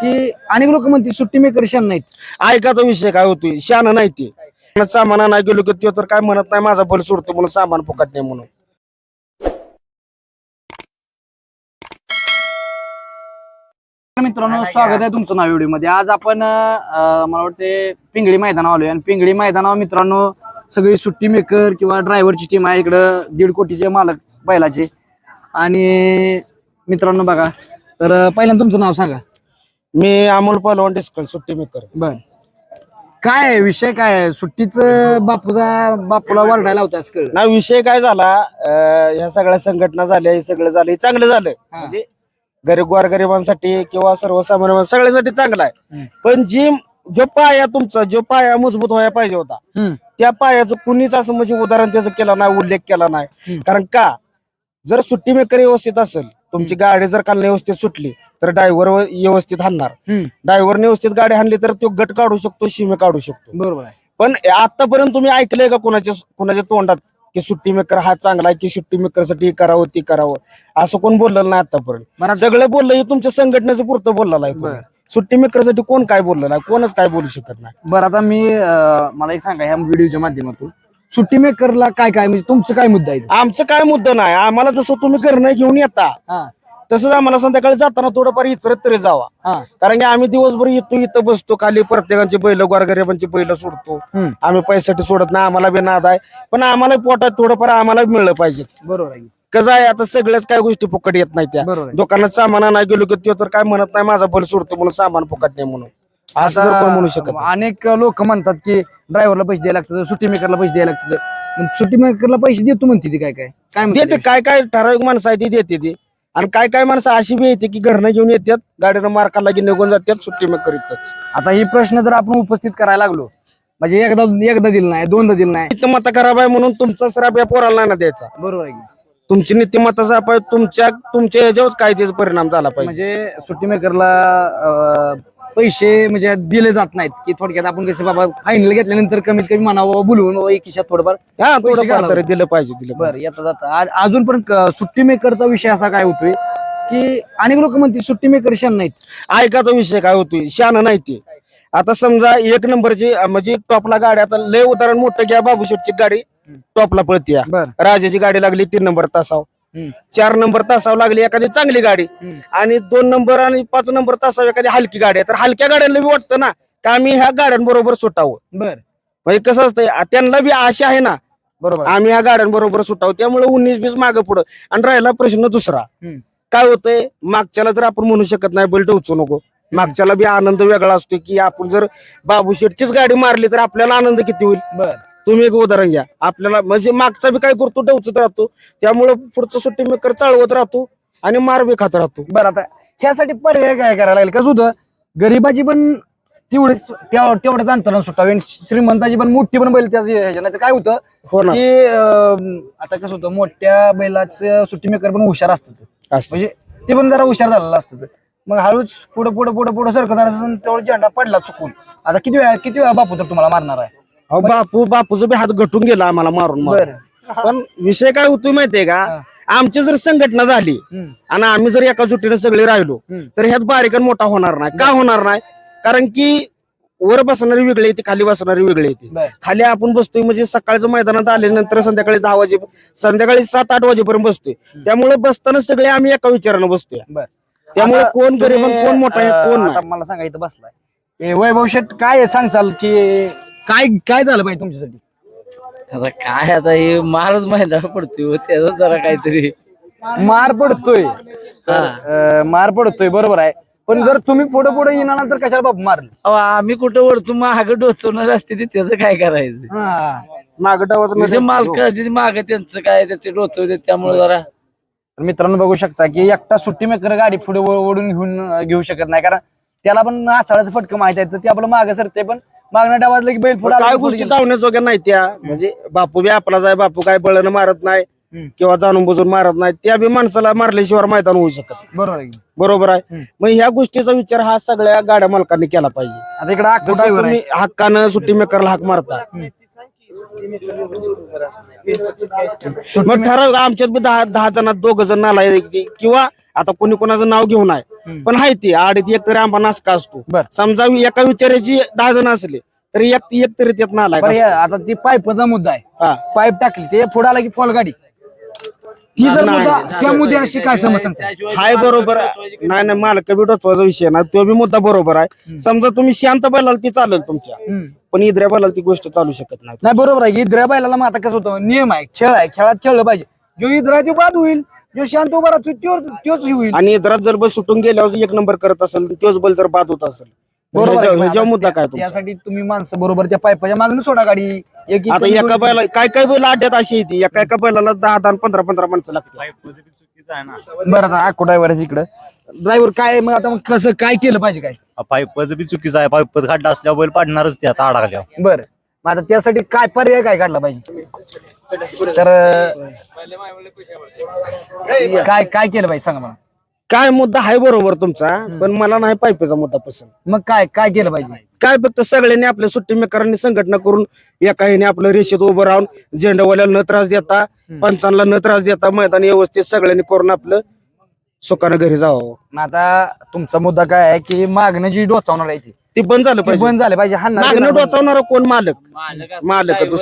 की अनेक लोक म्हणतील सुट्टी मेकर शान नाहीत. ऐकाचा विषय काय होतोय? शान नाही ते. सामाना नाही गेलो की त्यो तर काय म्हणत नाही माझा बल सोडतो म्हणून सामान फुकट नाही म्हणून. तर मित्रांनो स्वागत आहे तुमचं नाव व्हिडिओमध्ये आज आपण अं, मला वाटते पिंगळी मैदानावर आलोय. आणि पिंगळी मैदानावर मित्रांनो सगळी सुट्टी मेकर किंवा ड्रायव्हरची टीम आहे इकडं दीड कोटीचे मालक बैलाचे. आणि मित्रांनो बघा तर पहिल्यांदा तुमचं नाव सांगा. मी अमोल पहलवान डिस्कल सुट्टी मेकर. बर. काय आहे? विषय काय आहे? सुट्टीचं बापूचा बापूला वरडायला होता कळ ना विषय काय झाला अं, ह्या सगळ्या संघटना झाल्या हे सगळं झालं हे चांगलं झालं. म्हणजे गरीब गोरगरिबांसाठी किंवा सर्वसामान्य सगळ्यासाठी चांगलं आहे. पण जी जो पाया तुमचा जो पाया मजबूत व्हायला पाहिजे होता त्या पायाचं कुणीच असं म्हणजे उदाहरण त्याचं केलं नाही उल्लेख केला नाही. कारण का? जर सुट्टी मेकर व्यवस्थित असेल तुमची गाडी जर काल व्यवस्थित सुटली तर ड्रायव्हर व्यवस्थित हाणणार. ड्रायव्हर व्यवस्थित गाडी हाणली तर तो गट काढू शकतो शिमे काढू शकतो. बरोबर आहे. पण आतापर्यंत तुम्ही ऐकलंय का कोणाच्या कोणाच्या तोंडात की सुट्टी मेकर हा चांगला आहे की सुट्टी मेकरसाठी करावं ती करावं? असं कोण बोललेलं नाही आतापर्यंत. सगळं बोललं हे तुमच्या संघटनेचं पुरतं बोललेलं आहे. सुट्टी मेकरसाठी कोण काय बोललेलं आहे कोणच काय बोलू शकत नाही. बरं आता मी मला एक सांगा ह्या व्हिडिओच्या माध्यमातून सुट्टी मेकरला काय काय? म्हणजे तुमचं काय मुद्दा आहे? आमचं काय मुद्दा नाही. आम्हाला जसं तुम्ही करणं घेऊन येता हा. तसंच आम्हाला संध्याकाळी जाताना थोडंफार इचरत तरी जावा. हा. कारण की आम्ही दिवसभर येतो इथं बसतो खाली प्रत्येकाची बैल गोरगरिबांची बैल सोडतो. हम्म. आम्ही पैशासाठी सोडत नाही आम्हाला बी नाद आहे. पण आम्हाला पोटात थोडंफार आम्हाला मिळलं पाहिजे. बरोबर आहे. कसं आहे आता सगळ्याच काय गोष्टी फुकट येत नाही त्या. बरोबर आहे. दुकानात सामान नाही गेलो की त्यो तर काय म्हणत नाही माझा बल सोडतो म्हणून सामान फुकट नाही म्हणून. असं तर कोण म्हणू शकत नाही. अनेक लोक म्हणतात की ड्रायव्हरला पैसे द्यायला लागतात सुट्टी मेकरला पैसे द्यायला लागतात. मग सुट्टी मेकरला पैसे देतो म्हणते ती काय काय काय म्हणते देते काय काय ठराविक माणसं आहे ती देते ती. आणि काय काय माणसं अशी बी येते की घरनं घेऊन येतात गाडीनं मार खाल्ला की निघून जातात सुट्टी मग करीतच आता ही प्रश्न जर आपण उपस्थित करायला लागलो म्हणजे एकदा एकदा दिलं नाही दोनदा दिलं नाही. नीतिमत्ता खराब आहे म्हणून तुमचा श्राप या पोराला नाही ना द्यायचा. बरोबर आहे की? तुमची नीतिमत्ता आहे तुमच्या तुमच्या ह्याच्यावर काय त्याचा परिणाम झाला पाहिजे. म्हणजे सुट्टी मेकरला पैसे म्हणजे दिले जात नाहीत की थोडक्यात आपण कसं बाबा फायनल घेतल्यानंतर कमीत कमी म्हणावं बोलवून बाबा एक खिशात थोडंफार हा पैसे थोडं घालावं. तरी दिलं पाहिजे दिलं बरं येता जाता. आज- अजून पण क- सुट्टी मेकरचा विषय असा काय होतोय की अनेक लोक म्हणतील सुट्टी मेकर शान नाहीत. ऐकाचा विषय काय होतोय शान नाही ते. आता समजा एक नंबरची अं, म्हणजे टॉपला गाडी आता लय उदाहरण मोठं घ्या बाबू शेटची गाडी टॉपला पळते बर. राजाची गाडी लागली तीन नंबर तासाव चार नंबर तासाव लागली एखादी चांगली गाडी. आणि दोन नंबर आणि पाच नंबर तासाव एखादी हलकी गाडी आहे. तर हलक्या गाड्यांना बी वाटतं ना का आम्ही ह्या गाड्यांबरोबर सुटावं. बर. म्हणजे कसं असतंय आ- त्यांना बी आशा आहे ना बरोबर. आम्ही ह्या गाड्यांबरोबर सुटावं. त्यामुळे उन्नीस बीस मागं पुढं. आणि राहिला प्रश्न दुसरा. काय होतंय मागच्याला जर आपण म्हणू शकत नाही बैल टोचू नको. मागच्याला बी आनंद वेगळा असतो की आपण जर बाबू शेटचीच गाडी मारली तर आपल्याला आनंद किती होईल? बर. तुम्ही एक उदाहरण घ्या. आपल्याला म्हणजे मागचा बी काय करतो डवचत राहतो. त्यामुळे पुढचं सुट्टी मेकर चालवत राहतो आणि मार बी खात राहतो. बर आता ह्यासाठी पर्याय काय करायला लागेल? कसं होतं? गरीबाची पण तेवढेच तेवढ- तेवढ्याच अंतरानं सुटावे आणि श्रीमंताची पण मोठी पण बैल त्याच ह्याच्यानं काय होतं हो ना. की अं, आता कसं होतं मोठ्या बैलाचं सुट्टी मेकर पण हुशार असतात. असं. म्हणजे ते पण जरा हुशार झालेलं असतात. मग हळूच पुढे पुढे पुढे पुढे सरकत तेवढा झेंडा पडला चुकून. आता किती वेळा किती वेळा बापू तर तुम्हाला मारणार आहे? अहो बापू बापूचं बी हात घटून गेला आम्हाला मारून मारून. बरं. पण विषय काय होतोय माहितीये का? आमची जर संघटना झाली हम्म. आणि आम्ही जर एका जुटीने सगळे राहिलो हम्म. तर ह्यात बारीक आणि मोठा होणार नाही. का होणार नाही? कारण की वर बसणारी वेगळी येते खाली बसणारी वेगळी येते. बर. खाली आपण बसतोय म्हणजे सकाळचं मैदानात आल्यानंतर संध्याकाळी दहा वाजे संध्याकाळी सात आठ वाजेपर्यंत बसतोय. त्यामुळे बसताना सगळे आम्ही एका विचारानं बसतोय. बर. त्यामुळे आता कोण गरीब आणि तुम्ही, कोण मोठा आहे अं, कोण आता मला सांगा इथं बसलाय. वैभव शेट काय सांगचाल की काय काय झालं पाहिजे तुमच्यासाठी? आता काय आता हे मारच मैदान पडतोय हो, त्याचं जरा काहीतरी. मार पडतोय. तर, अं, मार पडतोय बरोबर आहे. पण जर तुम्ही पुढे पुढे येणार तर कशाला बाप मारले? अहो, आम्ही कुठं वरतो माग डोचवणार असते ते त्याचं काय करायचं? म्हणजे. मालक माग त्यांचं काय त्याचे डोचवते त्यामुळे जरा. तर मित्रांनो बघू शकता की एकटा सुट्टी मेकर गाडी पुढे ओढून घेऊन अं, घेऊ शकत नाही. कारण त्याला पण आसाळाचं फटकं माहीत आहे तर ते आपलं मागे सरते पण मागणं डावाजलं की बैल पुढे काय गोष्टी धावण्याजोग्या नाही त्या म्हणजे बापू बी आपलाच आहे बापू काय बळण मारत नाही. किंवा जाणून बुजून मारत नाही त्या बी माणसाला मारल्याशिवाय मैदान होऊ शकत. बरोबर आहे. बरोबर आहे. मग ह्या गोष्टीचा विचार हा सगळ्या गाड्या मालकांनी केला पाहिजे. आता इकडे हक्कानं सुट्टी मेकरला हाक मारता. मग ठराव आमच्यात दहा दहा जणात दोघ जण नालाय किंवा आता कोणी कोणाचं नाव घेऊन आहे. पण आहे ती आडीत एक तरी आंबा नासका असतो. समजा एका विचाराची दहा जण असले तरी एक तरी त्यात या- आता ती पाईपचा मुद्दा आहे. हा. पाईप टाकली ते पुढे आला की फॉल गाडी. ती जर नाही, मुद्दा नाही. त्या मुद्द्याशी काय समज सांगता हाय बरोबर आहे. नाही नाही मालक बी डोचवायचा विषय ना तो बी मुद्दा बरोबर आहे. समजा तुम्ही शांत बैलाल ती चालेल तुमच्या. हम्म. पण इद्र्या बैलाल ती गोष्ट चालू शकत नाही. नाही बरोबर आहे. इद्रा बैलाला मग आता कसं होतं? नियम आहे. खेळ आहे. खेळात खेळलं पाहिजे. जो इद्रा तो बाद होईल. जो शांत उभा राहतो त्यो त्योच हे होईल. आणि इद्रात जर बस सुटून गेल्यावर एक नंबर करत असेल तोच बैल जर बाद होत असेल बरोबर आहे. ह्याच्या- ह्याच्यावर मुद्दा काय तुमचा? त्यासाठी तुम्ही माणसं बरोबर त्या पाईपाच्या मागणं सोडा गाडी. एक आता एका बैला काय काय बैल अड्ड्यात अशी येते? एका एका बैलाला दहा दहा पंधरा पंधरा माणसं लागतात. बरं आता आखो ड्रायव्हर आहे इकडं ड्रायव्हर काय मग आता मग कसं काय केलं पाहिजे काय? पाईपचं बी चुकीचं आहे. पाईप खड्डा असल्यावर बैल पाडणारच ते आता अडकल्यावर बरं. मग आता त्यासाठी काय पर्याय काय काढला पाहिजे? तर अं, काय काय केलं पाहिजे? सांगा मला. काय मुद्दा आहे बरोबर तुमचा पण मला नाही पायपीचा मुद्दा पसंत. मग काय काय केलं पाहिजे? काय फक्त सगळ्यांनी आपल्या सुट्टी मेकरांनी संघटना करून एका ह्याने आपलं रेषेत उभं राहून झेंडावाल्याला न त्रास देता पंचांना न त्रास देता मैदान व्यवस्थित सगळ्यांनी करून आपलं सुखानं घरी जावं. मग आता तुमचा मुद्दा काय आहे की मागणं जी डोचावणार आहे ती ते बंद झालं पाहिजे. बंद झाले पाहिजे. हा मागणं डोचावणारा कोण मालक? मालक दुसरा.